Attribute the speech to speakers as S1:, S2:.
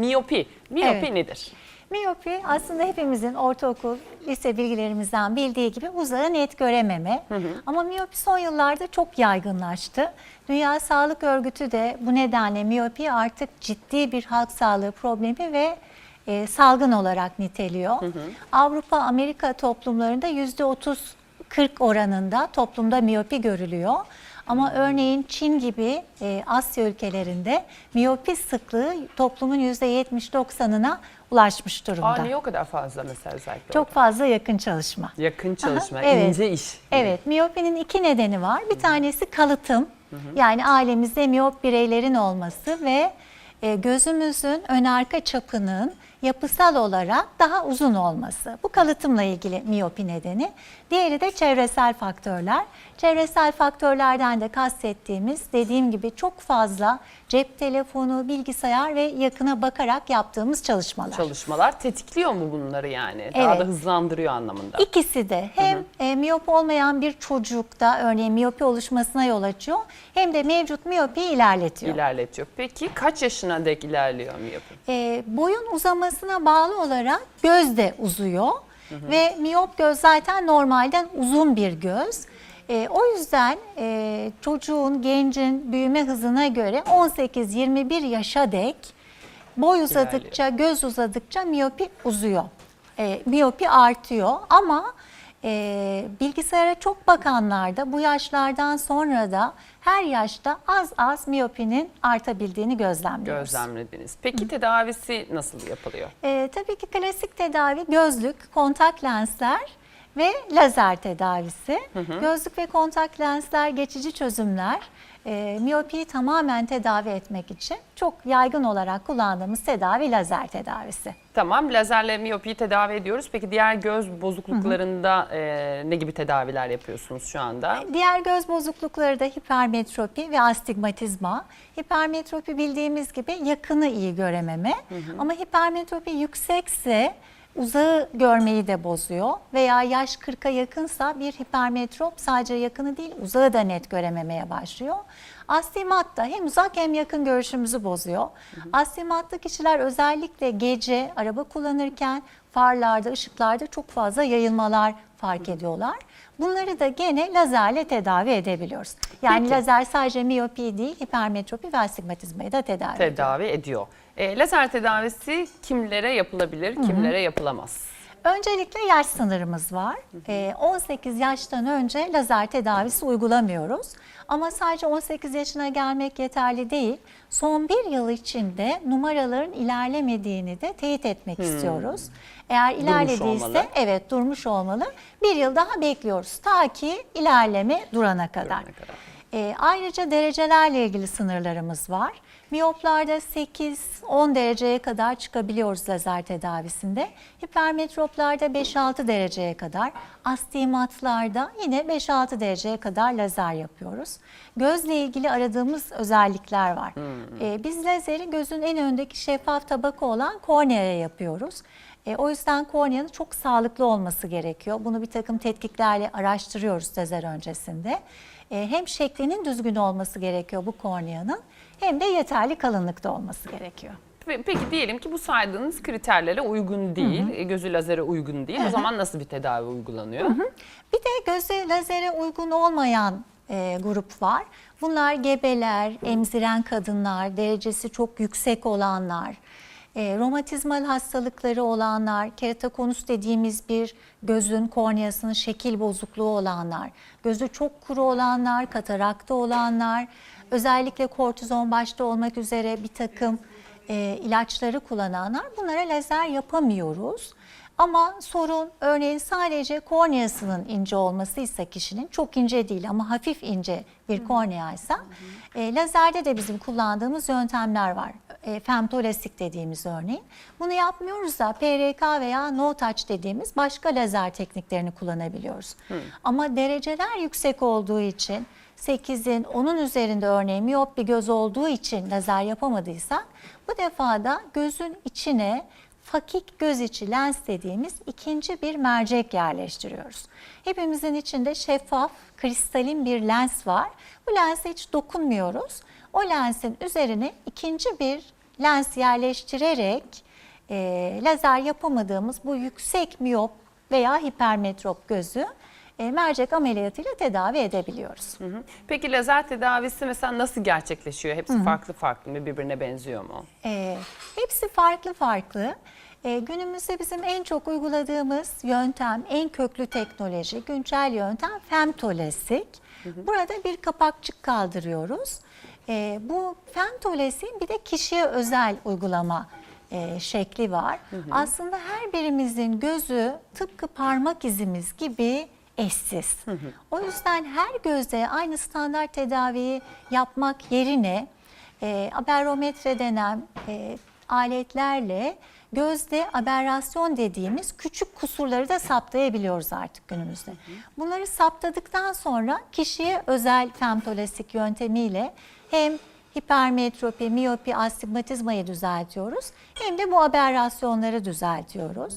S1: Miyopi. Miyopi
S2: Evet.
S1: nedir?
S2: Miyopi aslında hepimizin ortaokul, lise bilgilerimizden bildiği gibi uzağı net görememe. Ama miyopi son yıllarda çok yaygınlaştı. Dünya Sağlık Örgütü de bu nedenle miyopi artık ciddi bir halk sağlığı problemi ve e, salgın olarak niteliyor. Avrupa, Amerika toplumlarında %30-40 oranında toplumda miyopi görülüyor. Ama örneğin Çin gibi e, Asya ülkelerinde miyopi sıklığı toplumun %70-90'ına ulaşmış durumda.
S1: Aa, niye o kadar fazla mesela özellikle?
S2: Çok fazla yakın çalışma.
S1: Yakın çalışma,
S2: evet.
S1: ince iş.
S2: Evet, miyopinin iki nedeni var. Bir tanesi kalıtım. Yani ailemizde miyop bireylerin olması ve e, gözümüzün ön arka çapının yapısal olarak daha uzun olması. Bu kalıtımla ilgili miyopi nedeni. Diğeri de çevresel faktörler. Çevresel faktörlerden de kastettiğimiz dediğim gibi çok fazla cep telefonu, bilgisayar ve yakına bakarak yaptığımız çalışmalar.
S1: Çalışmalar tetikliyor mu bunları yani? Daha
S2: Evet.
S1: da hızlandırıyor anlamında.
S2: İkisi de hem e, miyop olmayan bir çocukta örneğin miyopi oluşmasına yol açıyor hem de mevcut miyopiyi ilerletiyor.
S1: İlerletiyor. Peki kaç yaşına dek ilerliyor miyopi?
S2: E, boyun uzamasına bağlı olarak göz de uzuyor ve miyop göz zaten normalden uzun bir göz. E, o yüzden e, çocuğun, gencin büyüme hızına göre 18-21 yaşa dek boy uzadıkça, göz uzadıkça miyopi uzuyor. E, miyopi artıyor ama e, bilgisayara çok bakanlarda bu yaşlardan sonra da her yaşta az az miyopinin artabildiğini gözlemliyoruz.
S1: Gözlemlediniz. Peki tedavisi nasıl yapılıyor?
S2: E, tabii ki klasik tedavi gözlük, kontak lensler ve lazer tedavisi. Gözlük ve kontak lensler geçici çözümler. E, miyopiyi tamamen tedavi etmek için çok yaygın olarak kullandığımız tedavi lazer tedavisi.
S1: Tamam lazerle miyopiyi tedavi ediyoruz. Peki diğer göz bozukluklarında e, ne gibi tedaviler yapıyorsunuz şu anda?
S2: Diğer göz bozuklukları da hipermetropi ve astigmatizma. Hipermetropi bildiğimiz gibi yakını iyi görememe. Ama hipermetropi yüksekse uzağı görmeyi de bozuyor veya yaş 40'a yakınsa bir hipermetrop sadece yakını değil uzağı da net görememeye başlıyor. Astigmat da hem uzak hem yakın görüşümüzü bozuyor. Astigmatlı kişiler özellikle gece araba kullanırken farlarda, ışıklarda çok fazla yayılmalar fark ediyorlar. Bunları da gene lazerle tedavi edebiliyoruz. Yani
S1: Peki.
S2: lazer sadece miyopi değil, hipermetropi ve astigmatizmayı da tedavi ediyor.
S1: Tedavi ediyor. E, lazer tedavisi kimlere yapılabilir, kimlere yapılamaz?
S2: Öncelikle yaş sınırımız var. Ee, 18 yaştan önce lazer tedavisi uygulamıyoruz. Ama sadece 18 yaşına gelmek yeterli değil. Son bir yıl içinde numaraların ilerlemediğini de teyit etmek istiyoruz. Eğer ilerlediyse
S1: olmalı.
S2: evet durmuş olmalı. Bir yıl daha bekliyoruz ta ki ilerleme durana kadar.
S1: Durana kadar.
S2: Ee, ayrıca derecelerle ilgili sınırlarımız var. Miyoplarda 8-10 dereceye kadar çıkabiliyoruz lazer tedavisinde. Hipermetroplarda 5-6 dereceye kadar, astigmatlarda yine 5-6 dereceye kadar lazer yapıyoruz. Gözle ilgili aradığımız özellikler var. Ee, biz lazeri gözün en öndeki şeffaf tabaka olan korneaya yapıyoruz. E, o yüzden korneanın çok sağlıklı olması gerekiyor. Bunu bir takım tetkiklerle araştırıyoruz lazer öncesinde. E, hem şeklinin düzgün olması gerekiyor bu korneanın hem de yeterli kalınlıkta olması gerekiyor.
S1: Pe- Peki diyelim ki bu saydığınız kriterlere uygun değil, e, gözü lazere uygun değil. O zaman nasıl bir tedavi uygulanıyor?
S2: Bir de göze lazere uygun olmayan e, grup var. Bunlar gebeler, emziren kadınlar, derecesi çok yüksek olanlar, e, romatizmal hastalıkları olanlar, keratokonus dediğimiz bir gözün korneasının şekil bozukluğu olanlar, gözü çok kuru olanlar, katarakta olanlar, özellikle kortizon başta olmak üzere bir takım e, ilaçları kullananlar bunlara lazer yapamıyoruz. Ama sorun örneğin sadece korneasının ince olmasıysa kişinin çok ince değil ama hafif ince bir korneaysa e, lazerde de bizim kullandığımız yöntemler var. E, femtolastik dediğimiz örneğin. Bunu yapmıyoruz da PRK veya no touch dediğimiz başka lazer tekniklerini kullanabiliyoruz. Ama dereceler yüksek olduğu için 8'in 10'un üzerinde örneğin miyop bir göz olduğu için lazer yapamadıysak bu defa da gözün içine fakik göz içi lens dediğimiz ikinci bir mercek yerleştiriyoruz. Hepimizin içinde şeffaf, kristalin bir lens var. Bu lense hiç dokunmuyoruz. O lensin üzerine ikinci bir lens yerleştirerek e, lazer yapamadığımız bu yüksek miyop veya hipermetrop gözü e, mercek ameliyatıyla tedavi edebiliyoruz.
S1: Hı hı. Peki lazer tedavisi mesela nasıl gerçekleşiyor? Hepsi farklı farklı mı? Birbirine benziyor mu?
S2: E, hepsi farklı farklı. E, günümüzde bizim en çok uyguladığımız yöntem, en köklü teknoloji, güncel yöntem femtolesik. Burada bir kapakçık kaldırıyoruz. E, bu femtolesin bir de kişiye özel uygulama e, şekli var. Aslında her birimizin gözü tıpkı parmak izimiz gibi eşsiz. O yüzden her gözde aynı standart tedaviyi yapmak yerine e, aberrometre denen e, aletlerle gözde aberrasyon dediğimiz küçük kusurları da saptayabiliyoruz artık günümüzde. Bunları saptadıktan sonra kişiye özel femtolesik yöntemiyle hem hipermetropi, miyopi, astigmatizmayı düzeltiyoruz hem de bu aberrasyonları düzeltiyoruz.